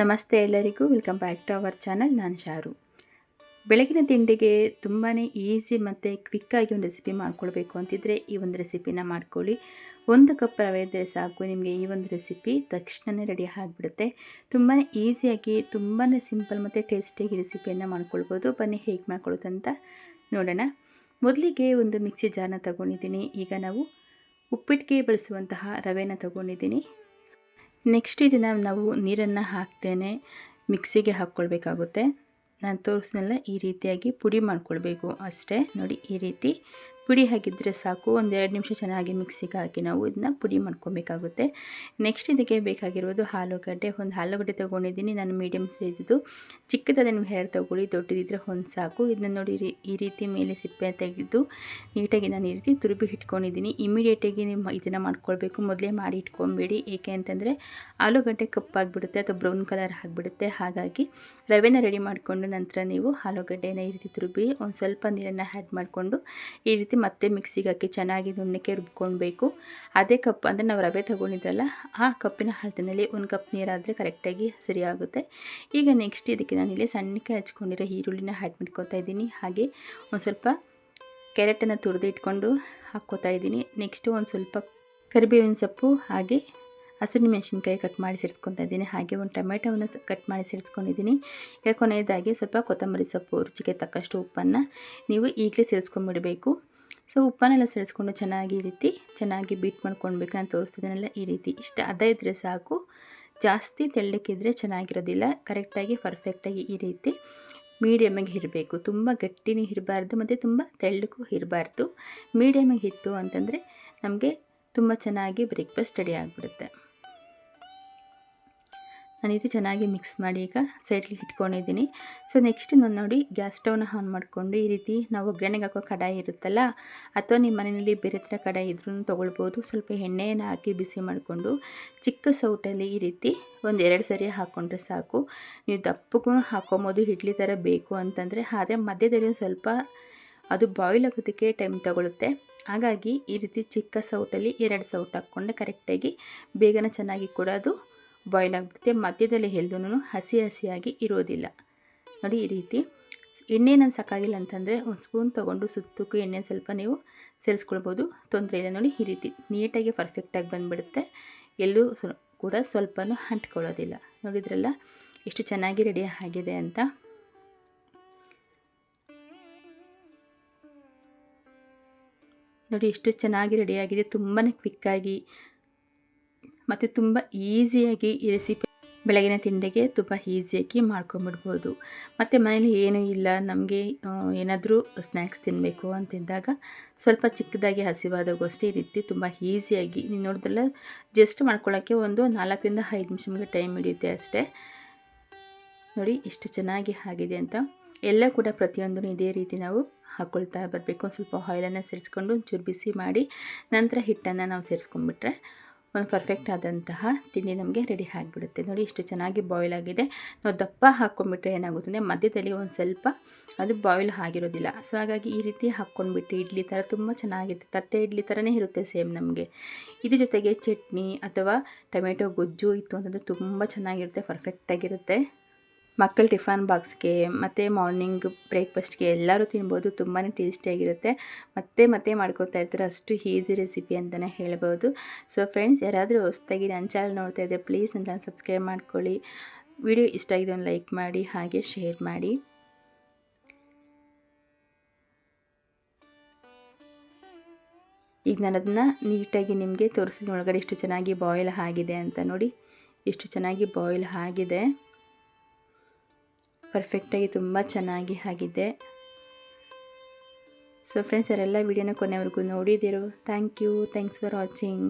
ನಮಸ್ತೆ ಎಲ್ಲರಿಗೂ welcome back to our channel ನಾನು ಶಾರು. ಬೆಳಗಿನ ತಿಂಡಿಗೆ ತುಂಬಾ ಈಸಿ ಮತ್ತು ಕ್ವಿಕ್ಕಾಗಿ ಒಂದು ರೆಸಿಪಿ ಮಾಡ್ಕೊಳ್ಬೇಕು ಅಂತಿದ್ರೆ ಈ ಒಂದು ರೆಸಿಪಿನ ಮಾಡ್ಕೊಳ್ಳಿ. ಒಂದು ಕಪ್ ರವೆ ಇದ್ದರೆ ಸಾಕು, ನಿಮಗೆ ಈ ಒಂದು ರೆಸಿಪಿ ತಕ್ಷಣವೇ ರೆಡಿ ಆಗಿಬಿಡುತ್ತೆ. ತುಂಬಾ ಈಸಿಯಾಗಿ ತುಂಬಾ ಸಿಂಪಲ್ ಮತ್ತು ಟೇಸ್ಟಿಯಾಗಿ ರೆಸಿಪಿಯನ್ನು ಮಾಡ್ಕೊಳ್ಬೋದು. ಬನ್ನಿ ಹೇಗೆ ಮಾಡ್ಕೊಳ್ಳೋದಂತ ನೋಡೋಣ. ಮೊದಲಿಗೆ ಒಂದು ಮಿಕ್ಸಿ ಜಾರ್ನ ತಗೊಂಡಿದ್ದೀನಿ. ಈಗ ನಾವು ಉಪ್ಪಿಟ್ಟಿಗೆ ಬಳಸುವಂತಹ ರವೆನ ತಗೊಂಡಿದ್ದೀನಿ. ನೆಕ್ಸ್ಟ್ ಇದನ್ನು ನಾವು ನೀರನ್ನು ಹಾಕ್ತೇನೆ. ಮಿಕ್ಸಿಗೆ ಹಾಕ್ಕೊಳ್ಬೇಕಾಗುತ್ತೆ. ನಾನು ತೋರಿಸ್ನೆಲ್ಲ ಈ ರೀತಿಯಾಗಿ ಪುಡಿ ಮಾಡ್ಕೊಳ್ಬೇಕು ಅಷ್ಟೇ. ನೋಡಿ ಈ ರೀತಿ ಪುಡಿ ಹಾಕಿದರೆ ಸಾಕು. ಒಂದೆರಡು ನಿಮಿಷ ಚೆನ್ನಾಗಿ ಮಿಕ್ಸಿಗೆ ಹಾಕಿ ನಾವು ಇದನ್ನ ಪುಡಿ ಮಾಡ್ಕೊಬೇಕಾಗುತ್ತೆ. ನೆಕ್ಸ್ಟ್ ಇದಕ್ಕೆ ಬೇಕಾಗಿರೋದು ಆಲೂಗಡ್ಡೆ. ಒಂದು ಆಲೂಗಡ್ಡೆ ತೊಗೊಂಡಿದ್ದೀನಿ. ನಾನು ಮೀಡಿಯಮ್ ಸೈಜ್ದು ಚಿಕ್ಕದಾದ ನೀವು ಹೇರ್ ತೊಗೊಳ್ಳಿ ದೊಡ್ಡದಿದ್ದರೆ ಒಂದು ಸಾಕು. ಇದನ್ನ ನೋಡಿ ಈ ರೀತಿ ಮೇಲೆ ಸಿಪ್ಪೆ ತೆಗೆದು ನೀಟಾಗಿ ನಾನು ಈ ರೀತಿ ತುರುಬಿ ಇಟ್ಕೊಂಡಿದ್ದೀನಿ. ಇಮಿಡಿಯೇಟಾಗಿ ನಿಮ್ಮ ಇದನ್ನು ಮಾಡ್ಕೊಳ್ಬೇಕು. ಮೊದಲೇ ಮಾಡಿ ಇಟ್ಕೊಬೇಡಿ. ಏಕೆ ಅಂತಂದರೆ ಆಲೂಗಡ್ಡೆ ಕಪ್ಪಾಗಿಬಿಡುತ್ತೆ ಅಥವಾ ಬ್ರೌನ್ ಕಲರ್ ಆಗಿಬಿಡುತ್ತೆ. ಹಾಗಾಗಿ ರವೆನ ರೆಡಿ ಮಾಡಿಕೊಂಡು ನಂತರ ನೀವು ಆಲೂಗಡ್ಡೆನ ಈ ರೀತಿ ತುರುಬಿ ಒಂದು ಸ್ವಲ್ಪ ನೀರನ್ನು ಆ್ಯಡ್ ಮಾಡಿಕೊಂಡು ಈ ರೀತಿ ಮತ್ತೆ ಮಿಕ್ಸಿಗೆ ಹಾಕಿ ಚೆನ್ನಾಗಿ ನುಣ್ಣಕ್ಕೆ ರುಬ್ಕೊಳ್ಬೇಕು. ಅದೇ ಕಪ್ ಅಂದರೆ ನಾವು ರವೆ ತೊಗೊಂಡಿದ್ರಲ್ಲ, ಆ ಕಪ್ಪಿನ ಅಳತೆಯಲ್ಲಿ ಒಂದು ಕಪ್ ನೀರಾದರೆ ಕರೆಕ್ಟಾಗಿ ಸರಿಯಾಗುತ್ತೆ. ಈಗ ನೆಕ್ಸ್ಟ್ ಇದಕ್ಕೆ ನಾನು ಇಲ್ಲಿ ಸಣ್ಣಕ್ಕೆ ಹಚ್ಕೊಂಡಿರೋ ಈರುಳ್ಳಿನ ಮಾಡ್ಕೊತಾ ಇದ್ದೀನಿ. ಹಾಗೆ ಒಂದು ಸ್ವಲ್ಪ ಕ್ಯಾರೆಟನ್ನು ತುರಿದು ಇಟ್ಕೊಂಡು ಹಾಕ್ಕೋತಾ ಇದ್ದೀನಿ. ನೆಕ್ಸ್ಟು ಒಂದು ಸ್ವಲ್ಪ ಕರಿಬೇವಿನ ಸೊಪ್ಪು, ಹಾಗೆ ಹಸಿರು ಮೆಣಸಿನ್ಕಾಯಿ ಕಟ್ ಮಾಡಿ ಸೇರಿಸ್ಕೊತಾ ಇದ್ದೀನಿ. ಹಾಗೆ ಒಂದು ಟೊಮೆಟೊವನ್ನು ಕಟ್ ಮಾಡಿ ಸೇರಿಸ್ಕೊಂಡಿದ್ದೀನಿ. ಈಗ ಕೊನೆಯದಾಗಿ ಸ್ವಲ್ಪ ಕೊತ್ತಂಬರಿ ಸೊಪ್ಪು, ರುಚಿಗೆ ತಕ್ಕಷ್ಟು ಉಪ್ಪನ್ನು ನೀವು ಈಗಲೇ ಸೇರಿಸ್ಕೊಂಡ್ಬಿಡಬೇಕು ಸೊ ಉಪ್ಪನ್ನೆಲ್ಲ ಸೇರಿಸ್ಕೊಂಡು ಚೆನ್ನಾಗಿ ಈ ರೀತಿ ಚೆನ್ನಾಗಿ ಬೀಟ್ ಮಾಡ್ಕೊಳ್ಬೇಕು ನಾನು ತೋರಿಸ್ತಿದ್ದೀನಲ್ಲ ಈ ರೀತಿ ಇಷ್ಟು ಅದ ಇದ್ದರೆ ಸಾಕು. ಜಾಸ್ತಿ ತೆಳ್ಳಕ್ಕಿದ್ರೆ ಚೆನ್ನಾಗಿರೋದಿಲ್ಲ. ಕರೆಕ್ಟಾಗಿ ಪರ್ಫೆಕ್ಟಾಗಿ ಈ ರೀತಿ ಮೀಡಿಯಮಾಗಿ ಇರಬೇಕು. ತುಂಬ ಗಟ್ಟಿನೂ ಇರಬಾರ್ದು ಮತ್ತು ತುಂಬ ತೆಳ್ಳಕ್ಕೂ ಇರಬಾರ್ದು. ಮೀಡಿಯಮಾಗಿ ಇತ್ತು ಅಂತಂದರೆ ನಮಗೆ ತುಂಬ ಚೆನ್ನಾಗಿ ಬ್ರೇಕ್ಫಾಸ್ಟ್ ರೆಡಿ ಆಗಿಬಿಡುತ್ತೆ. ನಾನು ಇದು ಚೆನ್ನಾಗಿ ಮಿಕ್ಸ್ ಮಾಡಿ ಈಗ ಸೈಡ್ಲಿ ಇಟ್ಕೊಂಡಿದ್ದೀನಿ. ಸೊ ನೆಕ್ಸ್ಟ್ ನಾನು ನೋಡಿ ಗ್ಯಾಸ್ ಸ್ಟವ್ನ ಆನ್ ಮಾಡಿಕೊಂಡು ಈ ರೀತಿ ನಾವು ಒಗ್ಗರಣೆಗೆ ಹಾಕೋ ಕಡಾಯಿ ಇರುತ್ತಲ್ಲ, ಅಥವಾ ನಿಮ್ಮ ಮನೆಯಲ್ಲಿ ಬೇರೆ ಥರ ಕಡಾಯಿ ಇದ್ರೂ ತೊಗೊಳ್ಬೋದು. ಸ್ವಲ್ಪ ಎಣ್ಣೆಯನ್ನು ಹಾಕಿ ಬಿಸಿ ಮಾಡಿಕೊಂಡು ಚಿಕ್ಕ ಸೌಟಲ್ಲಿ ಈ ರೀತಿ ಒಂದು ಎರಡು ಸರಿ ಹಾಕ್ಕೊಂಡ್ರೆ ಸಾಕು. ನೀವು ದಪ್ಪಗೂ ಹಾಕೊಬೋದು, ಇಡ್ಲಿ ಥರ ಬೇಕು ಅಂತಂದರೆ, ಆದರೆ ಮಧ್ಯದಲ್ಲಿ ಸ್ವಲ್ಪ ಅದು ಬಾಯ್ಲ್ ಆಗೋದಕ್ಕೆ ಟೈಮ್ ತಗೊಳುತ್ತೆ. ಹಾಗಾಗಿ ಈ ರೀತಿ ಚಿಕ್ಕ ಸೌಟಲ್ಲಿ ಎರಡು ಸೌಟ್ ಹಾಕ್ಕೊಂಡು ಕರೆಕ್ಟಾಗಿ ಬೇಗನೆ ಚೆನ್ನಾಗಿ ಕೂಡ ಅದು ಬಾಯ್ಲ್ ಆಗಿಬಿಡುತ್ತೆ. ಮಧ್ಯದಲ್ಲಿ ಎಲ್ಲೂ ಹಸಿ ಹಸಿಯಾಗಿ ಇರೋದಿಲ್ಲ. ನೋಡಿ ಈ ರೀತಿ. ಎಣ್ಣೆ ನಾನು ಸಾಕಾಗಿಲ್ಲ ಅಂತಂದರೆ ಒಂದು ಸ್ಪೂನ್ ತೊಗೊಂಡು ಸುತ್ತಕ್ಕೂ ಎಣ್ಣೆ ಸ್ವಲ್ಪ ನೀವು ಸೇರಿಸ್ಕೊಳ್ಬೋದು. ತೊಂದರೆ ಇಲ್ಲ. ನೋಡಿ ಈ ರೀತಿ ನೀಟಾಗಿ ಪರ್ಫೆಕ್ಟಾಗಿ ಬಂದುಬಿಡುತ್ತೆ. ಎಲ್ಲೂ ಕೂಡ ಸ್ವಲ್ಪ ಅಂಟ್ಕೊಳ್ಳೋದಿಲ್ಲ. ನೋಡಿದ್ರಲ್ಲ? ಎಷ್ಟು ಚೆನ್ನಾಗಿ ರೆಡಿ ಆಗಿದೆ ಅಂತ. ನೋಡಿ ಎಷ್ಟು ಚೆನ್ನಾಗಿ ರೆಡಿಯಾಗಿದೆ ತುಂಬಾ ಕ್ವಿಕ್ಕಾಗಿ ಮತ್ತು ತುಂಬ ಈಸಿಯಾಗಿ ಈ ರೆಸಿಪಿ ಬೆಳಗಿನ ತಿಂಡಿಗೆ ತುಂಬ ಈಸಿಯಾಗಿ ಮಾಡ್ಕೊಂಬಿಡ್ಬೋದು. ಮತ್ತು ಮನೇಲಿ ಏನೂ ಇಲ್ಲ, ನಮಗೆ ಏನಾದರೂ ಸ್ನ್ಯಾಕ್ಸ್ ತಿನ್ನಬೇಕು ಅಂತಿದ್ದಾಗ ಸ್ವಲ್ಪ ಚಿಕ್ಕದಾಗಿ ಹಸಿವಾದಾಗೂ ಅಷ್ಟೇ ಈ ರೀತಿ ತುಂಬ ಈಸಿಯಾಗಿ ನೀವು ನೋಡಿದ್ರಲ್ಲ ಜಸ್ಟ್ ಮಾಡ್ಕೊಳ್ಳೋಕ್ಕೆ ಒಂದು ನಾಲ್ಕರಿಂದ ಐದು ನಿಮಿಷಗೆ ಟೈಮ್ ಹಿಡಿಯುತ್ತೆ ಅಷ್ಟೇ. ನೋಡಿ ಎಷ್ಟು ಚೆನ್ನಾಗಿ ಆಗಿದೆ ಅಂತ. ಎಲ್ಲ ಕೂಡ ಪ್ರತಿಯೊಂದೂ ಇದೇ ರೀತಿ ನಾವು ಹಾಕ್ಕೊಳ್ತಾ ಬರಬೇಕು. ಸ್ವಲ್ಪ ಆಯಿಲನ್ನು ಸೇರಿಸ್ಕೊಂಡು ಒಂಚೂರು ಬಿಸಿ ಮಾಡಿ ನಂತರ ಹಿಟ್ಟನ್ನು ನಾವು ಸೇರಿಸ್ಕೊಂಡ್ಬಿಟ್ರೆ ಒಂದು ಪರ್ಫೆಕ್ಟ್ ಆದಂತಹ ತಿಂಡಿ ನಮಗೆ ರೆಡಿ ಆಗಿಬಿಡುತ್ತೆ. ನೋಡಿ ಇಷ್ಟು ಚೆನ್ನಾಗಿ ಬಾಯ್ಲ್ ಆಗಿದೆ. ನಾವು ದಪ್ಪ ಹಾಕ್ಕೊಂಡ್ಬಿಟ್ರೆ ಏನಾಗುತ್ತೆ ಮಧ್ಯದಲ್ಲಿ ಒಂದು ಸ್ವಲ್ಪ ಅದು ಬಾಯ್ಲ್ ಆಗಿರೋದಿಲ್ಲ. ಸೊ ಹಾಗಾಗಿ ಈ ರೀತಿ ಹಾಕ್ಕೊಂಡ್ಬಿಟ್ಟು ಇಡ್ಲಿ ಥರ ತುಂಬ ಚೆನ್ನಾಗಿರುತ್ತೆ. ತಟ್ಟೆ ಇಡ್ಲಿ ಥರನೇ ಇರುತ್ತೆ ಸೇಮ್ ನಮಗೆ. ಇದ್ರ ಜೊತೆಗೆ ಚಟ್ನಿ ಅಥವಾ ಟೊಮೆಟೊ ಗೊಜ್ಜು ಇತ್ತು ಅಂತಂದರೆ ತುಂಬ ಚೆನ್ನಾಗಿರುತ್ತೆ ಪರ್ಫೆಕ್ಟಾಗಿರುತ್ತೆ ಮಕ್ಕಳ ಟಿಫನ್ ಬಾಕ್ಸ್ಗೆ ಮತ್ತು ಮಾರ್ನಿಂಗ್ ಬ್ರೇಕ್ಫಾಸ್ಟ್ಗೆ ಎಲ್ಲರೂ ತಿನ್ಬೋದು ತುಂಬಾ ಟೇಸ್ಟಿಯಾಗಿರುತ್ತೆ. ಮತ್ತೆ ಮತ್ತೆ ಮಾಡ್ಕೊತಾ ಇರ್ತಾರೆ, ಅಷ್ಟು ಈಸಿ ರೆಸಿಪಿ ಅಂತಲೇ ಹೇಳ್ಬೋದು. ಸೊ ಫ್ರೆಂಡ್ಸ್ ಯಾರಾದರೂ ಹೊಸ್ದಾಗಿ ನನ್ನ ಚಾನಲ್ ನೋಡ್ತಾ ಇದ್ದರೆ ಪ್ಲೀಸ್ ಅಂತ ಸಬ್ಸ್ಕ್ರೈಬ್ ಮಾಡ್ಕೊಳ್ಳಿ. ವಿಡಿಯೋ ಇಷ್ಟ ಆಗಿದೆ ಒಂದು ಲೈಕ್ ಮಾಡಿ, ಹಾಗೆ ಶೇರ್ ಮಾಡಿ. ಈಗ ನಾನು ಅದನ್ನು ನೀಟಾಗಿ ನಿಮಗೆ ತೋರಿಸಿದ ಒಳಗಡೆ ಎಷ್ಟು ಚೆನ್ನಾಗಿ ಬಾಯ್ಲ್ ಆಗಿದೆ ಅಂತ ನೋಡಿ. ಎಷ್ಟು ಚೆನ್ನಾಗಿ ಬಾಯ್ಲ್ ಆಗಿದೆ. ಪರ್ಫೆಕ್ಟಾಗಿ ತುಂಬ ಚೆನ್ನಾಗಿ ಆಗಿದೆ. ಸೊ ಫ್ರೆಂಡ್ಸ್ ಅವರೆಲ್ಲ ವೀಡಿಯೋನ ಕೊನೆವರೆಗೂ ನೋಡಿದ್ದೀರೋ thank you thanks for watching